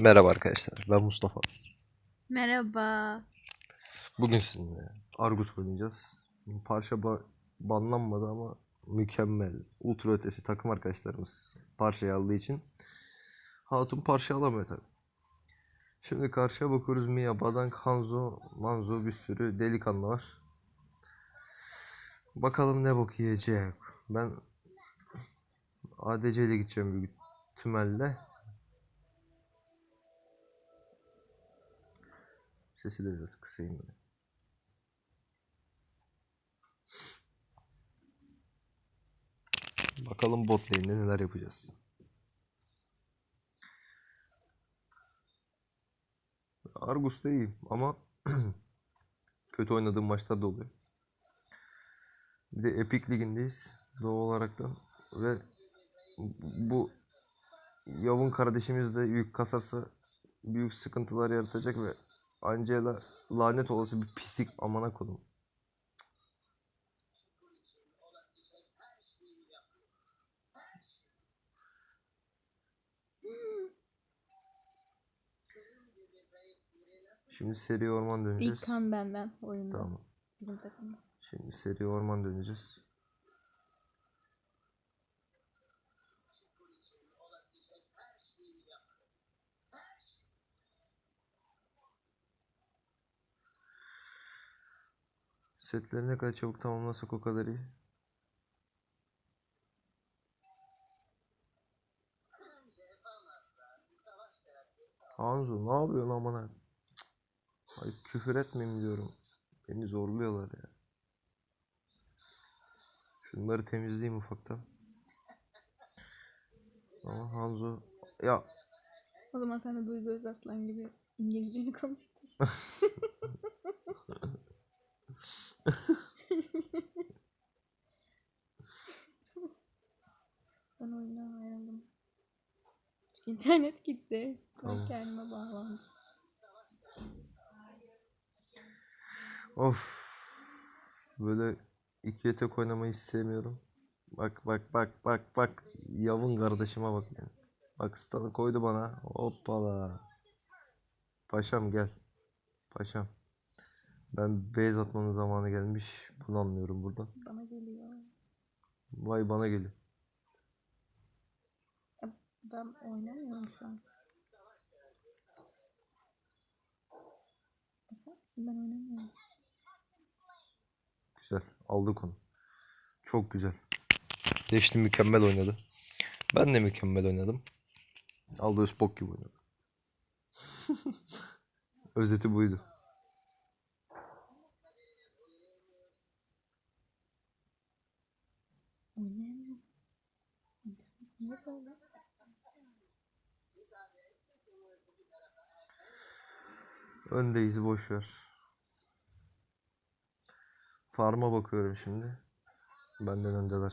Merhaba arkadaşlar, ben Mustafa. Merhaba. Bugün sizinle Argus oynayacağız. Parça ba- banlanmadı ama mükemmel, ultra ötesi takım arkadaşlarımız parçayı aldığı için Hatun parça alamıyor tabi. Şimdi karşıya bakıyoruz Mia, Badan, Hanzo, Manzo bir sürü delikanlı var. Bakalım ne bok yiyecek. Ben ADC ile gideceğim büyük ihtimalle. Sesi de biraz kısayım ben. Bakalım bot lane'de neler yapacağız. Argus da iyi ama kötü oynadığım maçlar da oluyor. Bir de Epic Ligi'ndeyiz doğal olaraktan ve bu Yavun kardeşimiz de yük kasarsa büyük sıkıntılar yaratacak ve Angela lanet olası bir pislik amana kodum. Şimdi seri orman döneceğiz. İlk kan benden oyunda. Tamam. Bizim takımda. Şimdi seri orman döneceğiz. Setleri ne kadar çabuk tamamlasak o kadar iyi. Hanzo ne yapıyorsun amına? Ay küfür etmeyeyim diyorum. Beni zorluyorlar ya. Şunları temizleyeyim ufaktan. Ama Hanzo ya O zaman sen de Duygu Özaslan gibi İngilizceni konuştur. ben oyundan ayrıldım. Çünkü internet gitti. Tamam. kendime bağlandım. of böyle ikiye tek oynamayı hiç sevmiyorum. Bak bak bak bak bak yavun kardeşime bak yani. Bak stun'ı koydu bana. Hoppala. Paşam gel. Paşam. Ben base atmanın zamanı gelmiş. Bunu anlıyorum buradan. Bana geliyor. Vay bana geliyor. Ben oynamıyorum şu an. Bakar mısın ben oynamıyorum. Güzel. Aldık onu. Çok güzel. Deşti mükemmel oynadı. Ben de mükemmel oynadım. Aldous bok gibi oynadı. Özeti buydu. Oynayamıyorum. İnternet niye böyle? Öndeyiz boş ver. Farm'a bakıyorum şimdi. Benden öndeler.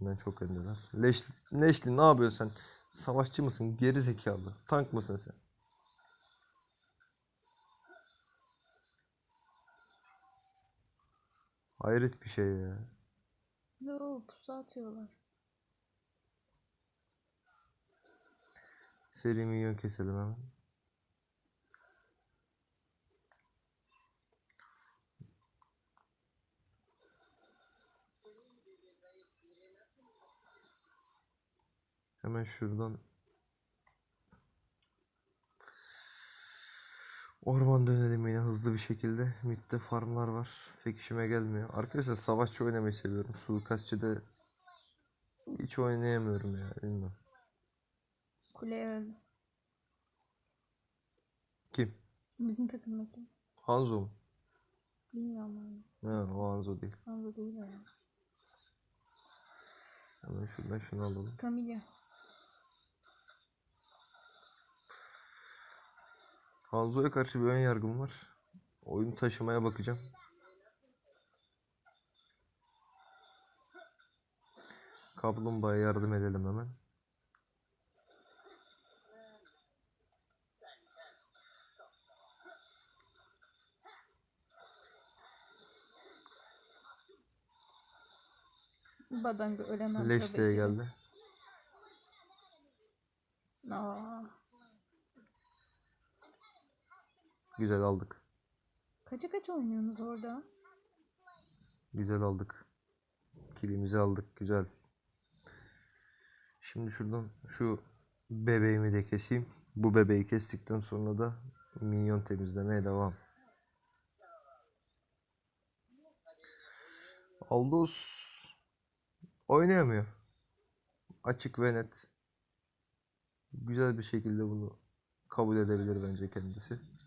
Benden çok öndeler. Leş, Leşli ne yapıyorsun sen? Savaşçı mısın? Geri zekalı. Tank mısın sen? Hayret bir şey ya. Yo pusu atıyorlar. Seri milyon keselim hemen. Hemen şuradan Orman dönelim yine hızlı bir şekilde. Mid'de farmlar var. Pek işime gelmiyor. Arkadaşlar savaşçı oynamayı seviyorum. Suikastçıda hiç oynayamıyorum ya. Bilmiyorum. Kule öldü. Kim? Bizim takımdaki. Hanzo mu? Bilmiyorum ben. Ha, o Hanzo değil. Fazla değil ya. Hemen şuradan şunu alalım. Camilla. Hanzo'ya karşı bir ön yargım var. Oyun taşımaya bakacağım. Kaplumbağaya yardım edelim hemen. Badanga ölemem. Leş diye geldi. Aa, Güzel aldık. Kaça kaç oynuyorsunuz orada? Güzel aldık. Kilimizi aldık. Güzel. Şimdi şuradan şu bebeğimi de keseyim. Bu bebeği kestikten sonra da minyon temizlemeye devam. Aldous oynayamıyor. Açık ve net. Güzel bir şekilde bunu kabul edebilir bence kendisi.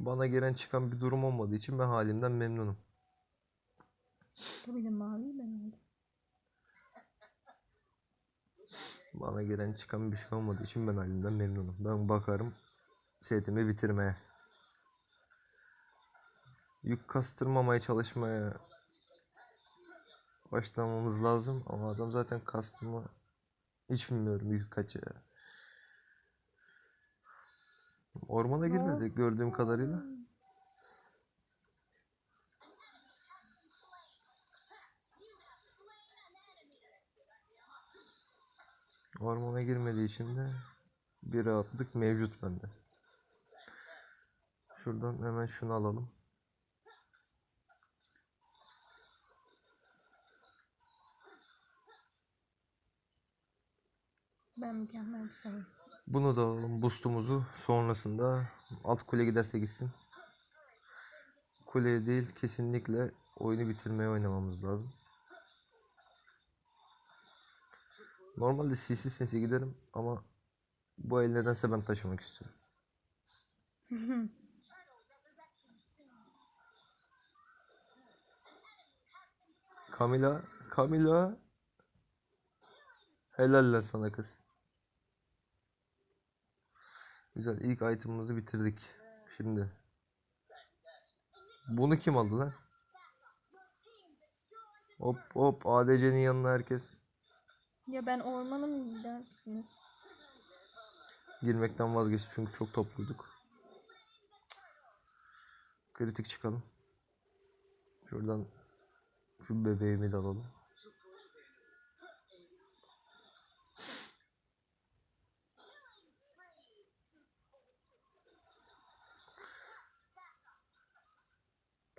Bana gelen çıkan bir durum olmadığı için ben halimden memnunum. Tabii de mavi ben aldım. Bana gelen çıkan bir şey olmadığı için ben halimden memnunum. Ben bakarım setimi bitirmeye. Yük kastırmamaya çalışmaya başlamamız lazım ama adam zaten kastırma hiç bilmiyorum yük kaç ya. Ormana girmedi gördüğüm kadarıyla. Ormana girmediği için de bir rahatlık mevcut bende. Şuradan hemen şunu alalım. Ben mükemmel bir savaş. Bunu da alalım. Boost'umuzu sonrasında alt kule giderse gitsin. Kuleye değil kesinlikle oyunu bitirmeye oynamamız lazım. Normalde CC sinsi giderim ama bu el nedense ben taşımak istiyorum. Kamila, Kamila. Helaller sana kız. Güzel ilk item'ımızı bitirdik. Şimdi. Bunu kim aldı lan? Hop hop ADC'nin yanına herkes Ya ben ormana mı gider misiniz? girmekten vazgeçti çünkü çok topluyduk. Kritik çıkalım. Şuradan şu bebeğimi de alalım.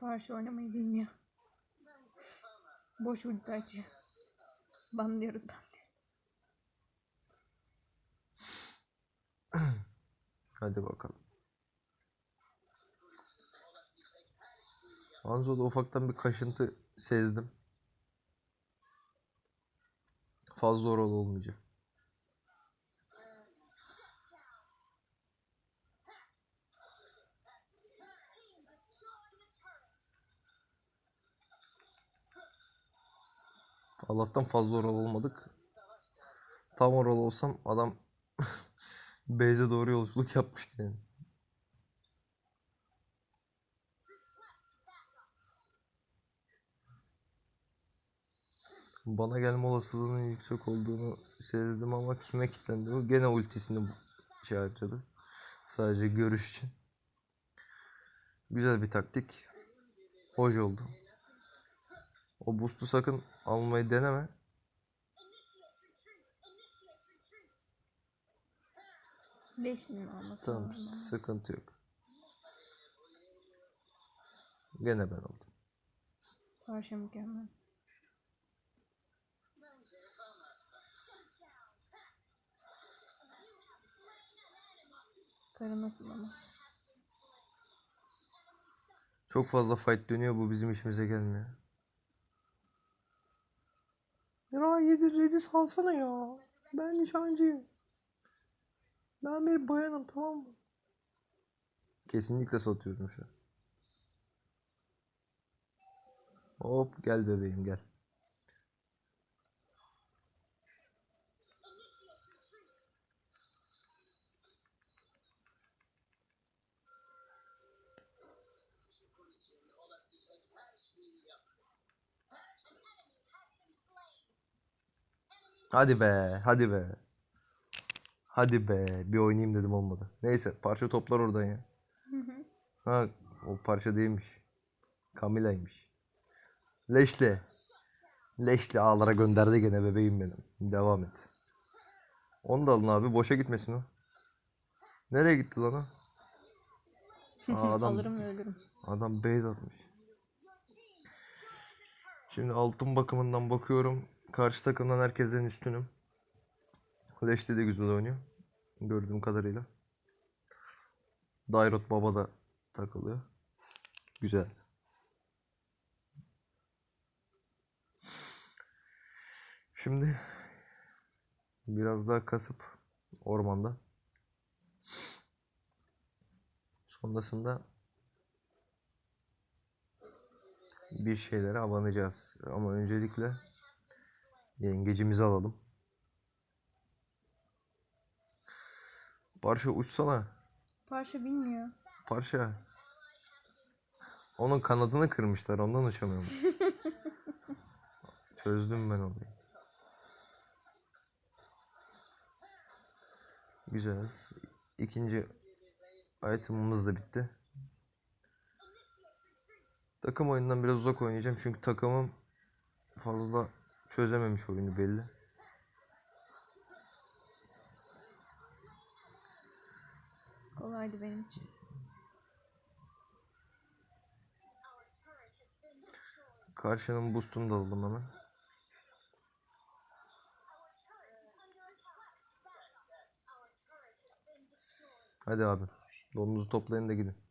Parça oynamayı bilmiyor. Boş ulti açıyor. Banlıyoruz ben. Hadi bakalım. Hanzo'da ufaktan bir kaşıntı sezdim. Fazla oral olmayacak. Allah'tan fazla oral olmadık. Tam oral olsam adam Beyze doğru yolculuk yapmıştı yani. Bana gelme olasılığının yüksek olduğunu sezdim ama kime kilitlendi o? Gene ultisini bu- şey harcadı. Sadece görüş için. Güzel bir taktik. Hoş oldu. O boost'u sakın almayı deneme. Mi alması Tamam lazım? sıkıntı yok. Gene ben aldım. Parça mükemmel. Karı nasıl ama? Çok fazla fight dönüyor bu bizim işimize gelmiyor. Ya yedir Red'i salsana ya. Ben nişancıyım. Ben bir bayanım tamam mı? Kesinlikle satıyorum şu an. Hop gel bebeğim gel. Hadi be, hadi be. Hadi be, bir oynayayım dedim olmadı. Neyse, parça toplar oradan ya. Ha, o parça değilmiş. Camila'ymış. Leşli. Leşli ağlara gönderdi gene bebeğim benim. Devam et. Onu da alın abi, boşa gitmesin o. Nereye gitti lan o? Aa, adam, Alırım ve ölürüm. adam base atmış. Şimdi altın bakımından bakıyorum. Karşı takımdan herkesten üstünüm. Leşli de güzel oynuyor. Gördüğüm kadarıyla. Dairot Baba da takılıyor. Güzel. Şimdi biraz daha kasıp ormanda. Sonrasında bir şeylere abanacağız. Ama öncelikle yengecimizi alalım. Parça uçsana. Parça bilmiyor. Parça. Onun kanadını kırmışlar. Ondan uçamıyorum. Çözdüm ben onu. Güzel. İkinci item'ımız da bitti. Takım oyundan biraz uzak oynayacağım çünkü takımım fazla çözememiş oyunu belli. Kolaydı benim için. Karşının boost'unu da aldım hemen. Hadi abi. Donunuzu toplayın da gidin.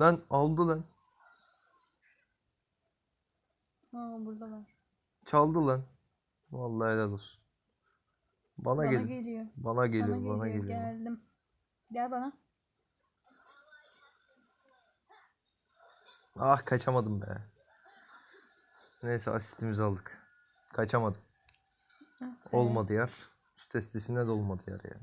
Lan aldı lan. Aa burada var. Çaldı lan. Vallahi helal olsun. Bana, Bana gelin. geliyor. Bana geliyor, Sana bana geliyor. geliyor. Geldim. Gel bana. Ah kaçamadım be. Neyse asistimizi aldık. Kaçamadım. Ah. Olmadı yer. Üst testesine de olmadı yer yani.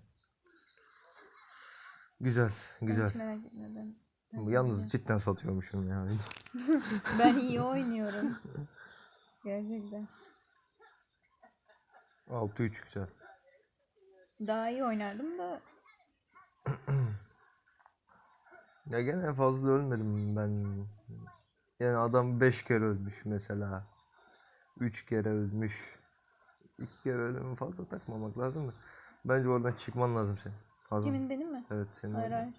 Güzel, Ben güzel. hiç merak etmedim. Ben Yalnız cidden satıyormuşum ya. Ben iyi oynuyorum. Gerçekten. 6-3 güzel. Daha iyi oynardım da Ya gene fazla ölmedim ben. Yani adam 5 kere ölmüş mesela. 3 kere ölmüş. 2 kere ölümü fazla takmamak lazım da. Bence oradan çıkman lazım senin. Fazla. kimin benim mi? Evet senin. Hayır hayır.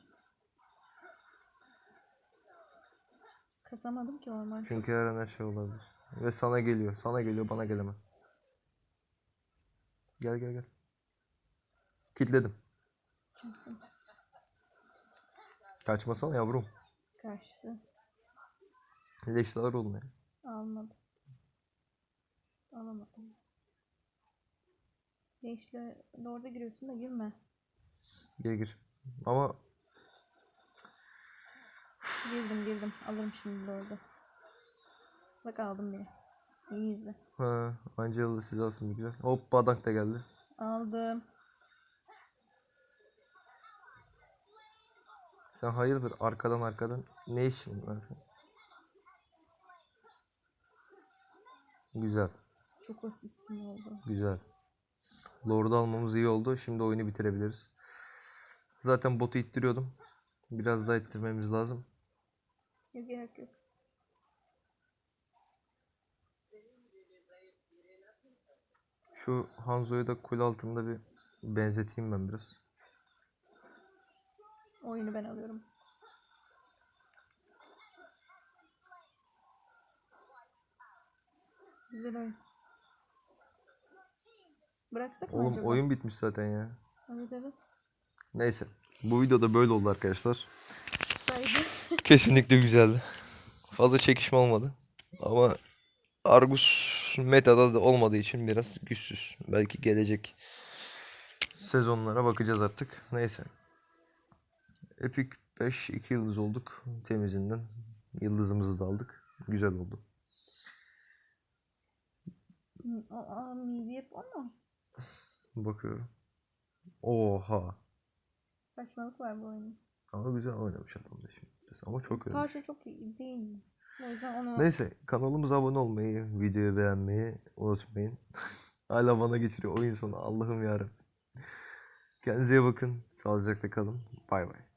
Kasamadım ki orman. Çünkü her an her şey olabilir. Ve sana geliyor. Sana geliyor bana gelemem. Gel gel gel. Kitledim. Kaçmasana yavrum. Kaçtı. Leşler olmuyor. Almadım. Alamadım. Değişle orada giriyorsun da girme. Gir gir. Ama Girdim girdim. Alırım şimdi orada. Bak aldım bile. İyi izle. ha, Angela siz alsın bir güzel. Hop badank da geldi. Aldım. Sen hayırdır arkadan arkadan ne işin var sen? Güzel. Çok asistim oldu. Güzel. Lord'u almamız iyi oldu. Şimdi oyunu bitirebiliriz. Zaten botu ittiriyordum. Biraz daha ittirmemiz lazım. Yok gerek yok. Şu Hanzo'yu da kule altında bir benzeteyim ben biraz. Oyunu ben alıyorum. Güzel oyun. Bıraksak mı Oğlum acaba? oyun bitmiş zaten ya. Evet evet. Neyse. Bu videoda böyle oldu arkadaşlar. Saydı. Kesinlikle güzeldi. Fazla çekişme olmadı. Ama Argus metada da olmadığı için biraz güçsüz. Belki gelecek sezonlara bakacağız artık. Neyse. Epic 5 2 yıldız olduk temizinden. Yıldızımızı da aldık. Güzel oldu. Aa, midye o mu? Bakıyorum. Oha. Saçmalık var bu oyunun. Ama güzel oynamış adam da şimdi. Ama çok öyle. Parça çok iyi değil. O yüzden onu Neyse kanalımıza abone olmayı, videoyu beğenmeyi unutmayın. Hala bana geçiriyor oyun sonu Allah'ım yarabbim. Kendinize iyi bakın. Sağlıcakla kalın. Bay bay.